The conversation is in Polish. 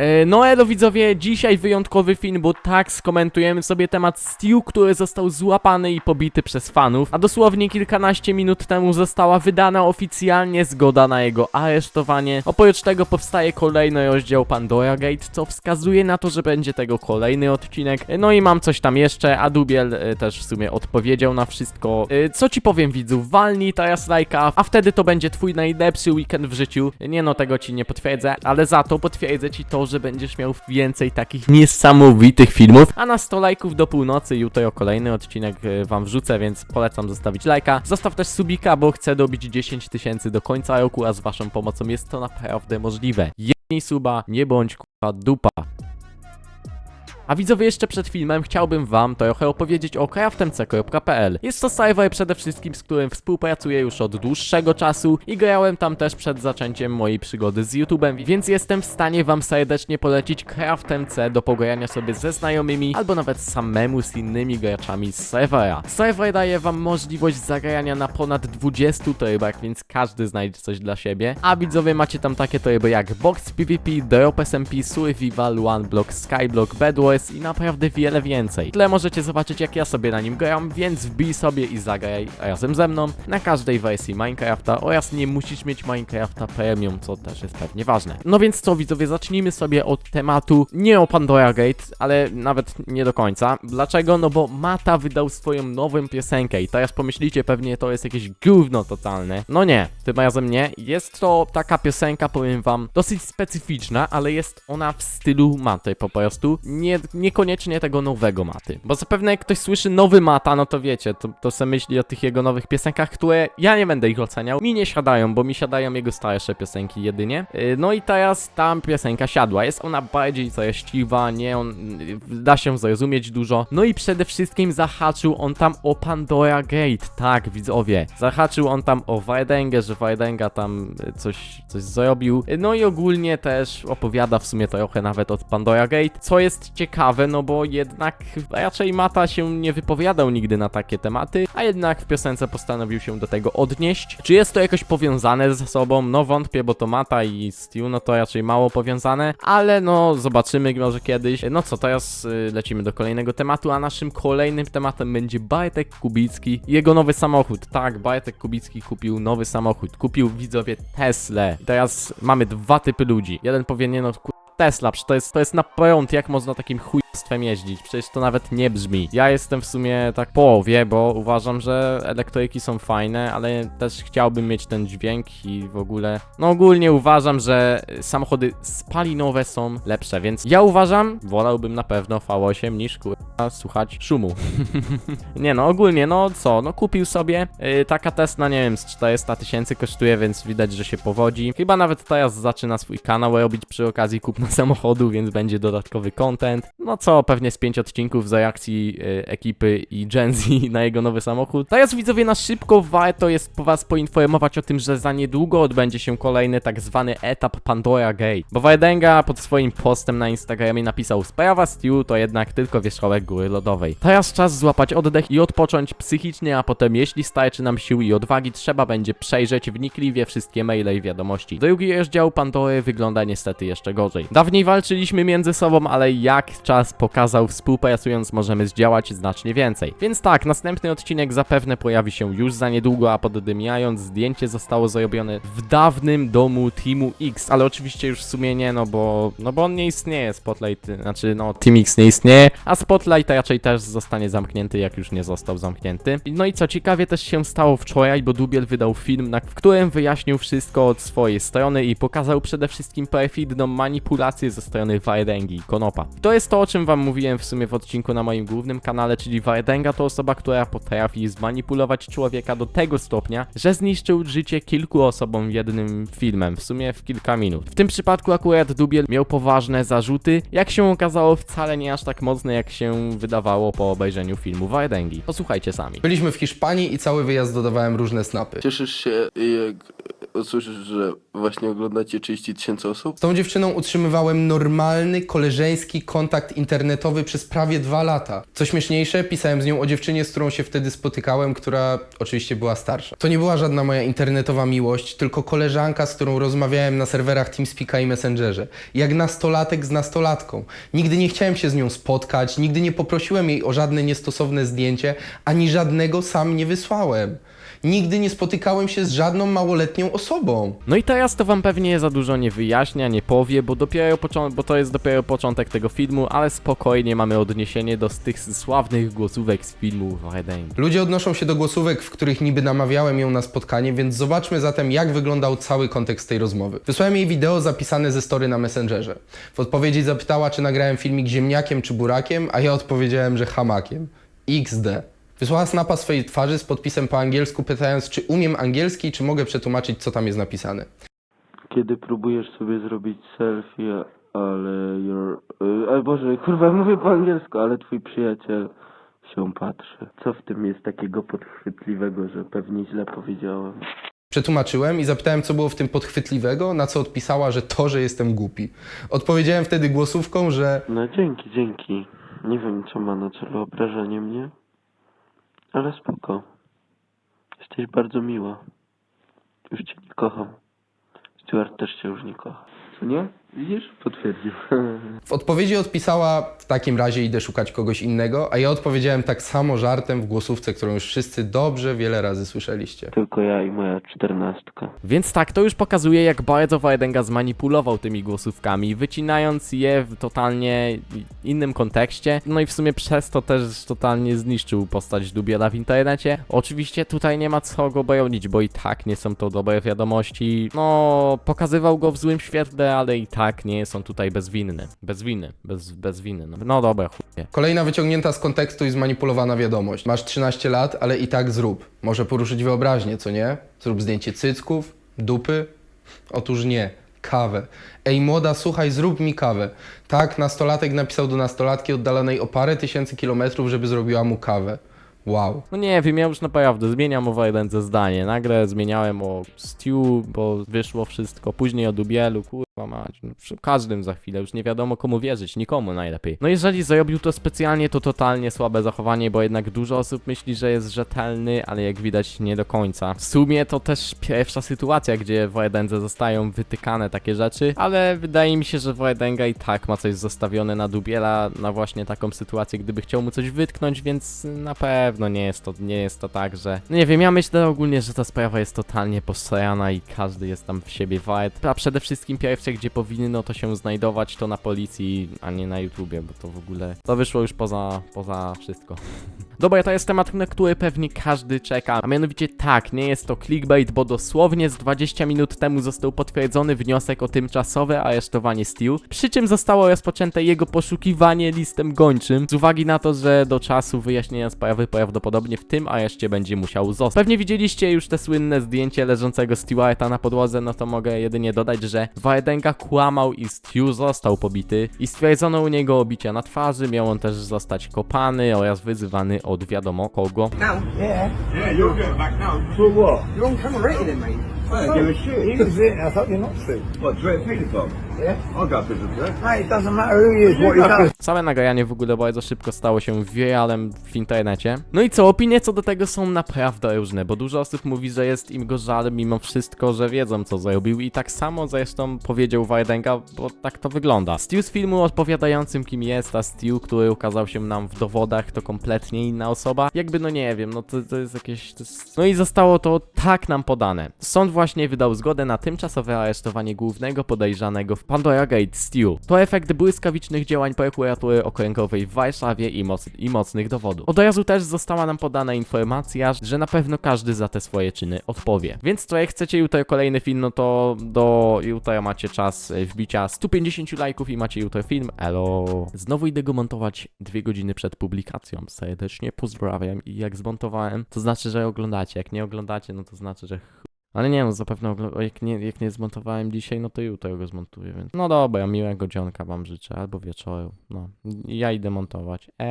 E, no elo widzowie, dzisiaj wyjątkowy film, bo tak skomentujemy sobie temat Stu, który został złapany i pobity przez fanów, a dosłownie kilkanaście minut temu została wydana oficjalnie zgoda na jego aresztowanie. Oprócz tego powstaje kolejny rozdział Pandora Gate, co wskazuje na to, że będzie tego kolejny odcinek. E, No i mam coś tam jeszcze, a Dubiel e, też w sumie odpowiedział na wszystko. Co ci powiem widzów, walnij teraz lajka, a wtedy to będzie twój najlepszy weekend w życiu. Nie no, tego ci nie potwierdzę, ale za to potwierdzę ci to, że będziesz miał więcej takich niesamowitych filmów. A na 100 lajków do północy jutro kolejny odcinek e, wam wrzucę, więc polecam zostawić lajka. Zostaw też subika, bo chcę dobić 10 tysięcy do końca roku, a z waszą pomocą jest to naprawdę możliwe. Jednij suba, nie bądź kurwa dupa. A widzowie, jeszcze przed filmem chciałbym wam trochę opowiedzieć o craftmc.pl. Jest to serwer przede wszystkim, z którym współpracuję już od dłuższego czasu i grałem tam też przed zaczęciem mojej przygody z YouTube'em, więc jestem w stanie wam serdecznie polecić CraftMC do pogrania sobie ze znajomymi albo nawet samemu z innymi graczami z serwera. Serwer daje wam możliwość zagrania na ponad 20 trybach, więc każdy znajdzie coś dla siebie. A widzowie macie tam takie tryby jak Box PvP, Drop SMP, Survival, One Block, Skyblock, Bedwars i naprawdę wiele więcej. Tyle możecie zobaczyć jak ja sobie na nim gram, więc wbij sobie i zagraj razem ze mną na każdej wersji Minecrafta oraz nie musisz mieć Minecrafta Premium, co też jest pewnie ważne. No więc co widzowie, zacznijmy sobie od tematu nie o Pandora Gate, ale nawet nie do końca. Dlaczego? No bo Mata wydał swoją nową piosenkę i teraz pomyślicie pewnie to jest jakieś gówno totalne. No nie, tym razem nie. Jest to taka piosenka, powiem wam, dosyć specyficzna, ale jest ona w stylu Maty po prostu. Nie, niekoniecznie tego nowego Maty. Bo zapewne jak ktoś słyszy nowy Mata, no to wiecie, to, to se myśli o tych jego nowych piosenkach, które ja nie będę ich oceniał. Mi nie siadają, bo mi siadają jego starsze piosenki jedynie. Yy, No i teraz tam piosenka siadła. Jest ona bardziej treściwa, nie on da się zrozumieć dużo. No i przede wszystkim zahaczył on tam o Pandora Gate. Tak, widzowie. Zahaczył on tam o Wardęgę, że Wardenga tam y, coś, coś zrobił. Y, No i ogólnie też opowiada w sumie trochę nawet od Pandora Gate, co jest ciekawe, no bo jednak raczej Mata się nie wypowiadał nigdy na takie tematy, a jednak w piosence postanowił się do tego odnieść. Czy jest to jakoś powiązane ze sobą? No wątpię, bo to Mata i Stu, no to raczej mało powiązane, ale no zobaczymy może kiedyś. No co, teraz y, lecimy do kolejnego tematu, a naszym kolejnym tematem będzie Bartek Kubicki jego nowy samochód. Tak, Bartek Kubicki kupił nowy samochód. Kupił widzowie Tesla. Teraz mamy dwa typy ludzi. Jeden powie, nie no. Tesla, przecież to jest, to jest na prąd, jak można takim chujstwem jeździć? Przecież to nawet nie brzmi. Ja jestem w sumie tak połowie, bo uważam, że elektryki są fajne, ale też chciałbym mieć ten dźwięk i w ogóle... No ogólnie uważam, że samochody spalinowe są lepsze, więc ja uważam, wolałbym na pewno V8 niż kurwa słuchać szumu. nie no, ogólnie, no co, no kupił sobie yy, taka Tesla, nie wiem, z 400 tysięcy kosztuje, więc widać, że się powodzi. Chyba nawet teraz zaczyna swój kanał robić przy okazji kupna samochodu, więc będzie dodatkowy content. No co, pewnie z 5 odcinków z reakcji yy, ekipy i Gen Z na jego nowy samochód. Teraz widzowie na szybko warto jest po was poinformować o tym, że za niedługo odbędzie się kolejny tak zwany etap Pandora Gate. Bo Wardenga pod swoim postem na Instagramie napisał Sprawa Stu to jednak tylko wierzchołek góry lodowej. Teraz czas złapać oddech i odpocząć psychicznie, a potem jeśli starczy nam sił i odwagi, trzeba będzie przejrzeć wnikliwie wszystkie maile i wiadomości. Drugi rozdział Pandory wygląda niestety jeszcze gorzej. Dawniej walczyliśmy między sobą, ale jak czas pokazał, współpracując możemy zdziałać znacznie więcej. Więc tak, następny odcinek zapewne pojawi się już za niedługo, a poddymiając zdjęcie zostało zrobione w dawnym domu Teamu X, ale oczywiście już w sumie nie, no bo, no bo on nie istnieje, Spotlight, znaczy no Team X nie istnieje, a Spotlight raczej też zostanie zamknięty, jak już nie został zamknięty. No i co ciekawie też się stało wczoraj, bo Dubiel wydał film, na, w którym wyjaśnił wszystko od swojej strony i pokazał przede wszystkim perfidną manipulację ze strony Wardęgi i Konopa. I to jest to, o czym wam mówiłem w sumie w odcinku na moim głównym kanale, czyli Wardęga to osoba, która potrafi zmanipulować człowieka do tego stopnia, że zniszczył życie kilku osobom jednym filmem, w sumie w kilka minut. W tym przypadku akurat Dubiel miał poważne zarzuty, jak się okazało wcale nie aż tak mocne, jak się wydawało po obejrzeniu filmu Wardęgi. Posłuchajcie sami. Byliśmy w Hiszpanii i cały wyjazd dodawałem różne snapy. Cieszysz się, jak usłyszysz, że właśnie oglądacie 30 tysięcy osób? Z tą dziewczyną utrzymywałem normalny, koleżeński kontakt internetowy przez prawie dwa lata. Co śmieszniejsze, pisałem z nią o dziewczynie, z którą się wtedy spotykałem, która oczywiście była starsza. To nie była żadna moja internetowa miłość, tylko koleżanka, z którą rozmawiałem na serwerach TeamSpeaka i Messengerze. Jak nastolatek z nastolatką. Nigdy nie chciałem się z nią spotkać, nigdy nie poprosiłem jej o żadne niestosowne zdjęcie, ani żadnego sam nie wysłałem. Nigdy nie spotykałem się z żadną małoletnią osobą. No i teraz to wam pewnie za dużo nie wyjaśnia, nie powie, bo dopiero bo to jest dopiero początek tego filmu, ale spokojnie mamy odniesienie do tych sławnych głosówek z filmu Warden. Ludzie odnoszą się do głosówek, w których niby namawiałem ją na spotkanie, więc zobaczmy zatem, jak wyglądał cały kontekst tej rozmowy. Wysłałem jej wideo zapisane ze story na Messengerze. W odpowiedzi zapytała, czy nagrałem filmik ziemniakiem czy burakiem, a ja odpowiedziałem, że hamakiem. XD. Wysłała snapa swojej twarzy z podpisem po angielsku, pytając, czy umiem angielski czy mogę przetłumaczyć, co tam jest napisane. Kiedy próbujesz sobie zrobić selfie, ale your... y, A Boże, kurwa, mówię po angielsku, ale twój przyjaciel się patrzy. Co w tym jest takiego podchwytliwego, że pewnie źle powiedziałem? Przetłumaczyłem i zapytałem, co było w tym podchwytliwego, na co odpisała, że to, że jestem głupi. Odpowiedziałem wtedy głosówką, że No dzięki, dzięki. Nie wiem, co ma na celu obrażanie mnie, ale spoko. Jesteś bardzo miła. Już cię nie kocham. Stuart też cię Widzisz? Potwierdził. W odpowiedzi odpisała, w takim razie idę szukać kogoś innego, a ja odpowiedziałem tak samo żartem w głosówce, którą już wszyscy dobrze wiele razy słyszeliście. Tylko ja i moja czternastka. Więc tak, to już pokazuje jak bardzo Wardenga zmanipulował tymi głosówkami, wycinając je w totalnie innym kontekście, no i w sumie przez to też totalnie zniszczył postać Dubiela w internecie. Oczywiście tutaj nie ma co go bronić, bo i tak nie są to dobre wiadomości. No, pokazywał go w złym świetle, ale i tak nie są tutaj bezwinne. Bez winy, bez, bez winy. No, no dobra, chuje. Kolejna wyciągnięta z kontekstu i zmanipulowana wiadomość. Masz 13 lat, ale i tak zrób. Może poruszyć wyobraźnię, co nie? Zrób zdjęcie cycków, dupy? Otóż nie. Kawę. Ej młoda, słuchaj, zrób mi kawę. Tak, nastolatek napisał do nastolatki oddalonej o parę tysięcy kilometrów, żeby zrobiła mu kawę. Wow. No nie wiem, ja już naprawdę zmieniam o Wardendze zdanie. Nagle zmieniałem o Stew, bo wyszło wszystko. Później o Dubielu, kurwa mać. No, przy każdym za chwilę, już nie wiadomo komu wierzyć, nikomu najlepiej. No jeżeli zrobił to specjalnie, to totalnie słabe zachowanie, bo jednak dużo osób myśli, że jest rzetelny, ale jak widać nie do końca. W sumie to też pierwsza sytuacja, gdzie w zostają wytykane takie rzeczy, ale wydaje mi się, że Wardenga i tak ma coś zostawione na Dubiela, na właśnie taką sytuację, gdyby chciał mu coś wytknąć, więc na pewno nie jest to, nie jest to tak, że... No nie wiem, ja myślę ogólnie, że ta sprawa jest totalnie postojana i każdy jest tam w siebie wart, a przede wszystkim pierwsze, gdzie powinno to się znajdować, to na policji, a nie na YouTubie, bo to w ogóle... To wyszło już poza, poza wszystko. Dobra, to jest temat, na który pewnie każdy czeka, a mianowicie tak, nie jest to clickbait, bo dosłownie z 20 minut temu został potwierdzony wniosek o tymczasowe aresztowanie Steel, przy czym zostało rozpoczęte jego poszukiwanie listem gończym, z uwagi na to, że do czasu wyjaśnienia sprawy prawdopodobnie w tym areszcie będzie musiał zostać. Pewnie widzieliście już te słynne zdjęcie leżącego Stewarta na podłodze, no to mogę jedynie dodać, że Wardenga kłamał i Stew został pobity i stwierdzono u niego obicia na twarzy, miał on też zostać kopany oraz wyzywany od wiadomo kogo. Now, yeah. Yeah, you're getting back now. For what? You're on camera rated then, mate. I don't give a shit. He was it, I thought you're not to. What, Dre Peter Yeah. I'll go business there. Mate, it doesn't matter who he is, what he does. Całe nagranie w ogóle bardzo szybko stało się wiralem w internecie. No i co, opinie co do tego są naprawdę różne, bo dużo osób mówi, że jest im go żal mimo wszystko, że wiedzą co zrobił i tak samo zresztą powiedział Wardenga, bo tak to wygląda. Stu z filmu odpowiadającym kim jest, a Stu, który ukazał się nam w dowodach, to kompletnie inna osoba. Jakby no nie wiem, no to, to jest jakieś... To jest... No i zostało to tak nam podane. Sąd właśnie wydał zgodę na tymczasowe aresztowanie głównego podejrzanego w Pandora Gate Stu. To efekt błyskawicznych działań prokuratury okręgowej w Warszawie i, moc i mocnych dowodów. Od razu też została nam podana informacja, że na pewno każdy za te swoje czyny odpowie. Więc co, jak chcecie jutro kolejny film, no to do jutra macie czas e, wbicia 150 lajków i macie jutro film. Elo. Znowu idę go montować dwie godziny przed publikacją. Serdecznie pozdrawiam i jak zmontowałem, to znaczy, że oglądacie. Jak nie oglądacie, no to znaczy, że. Ale nie no, zapewne jak nie, jak nie zmontowałem dzisiaj, no to jutro go zmontuję, więc... No dobra, miłego dzionka wam życzę, albo wieczoru, no. Ja idę montować. E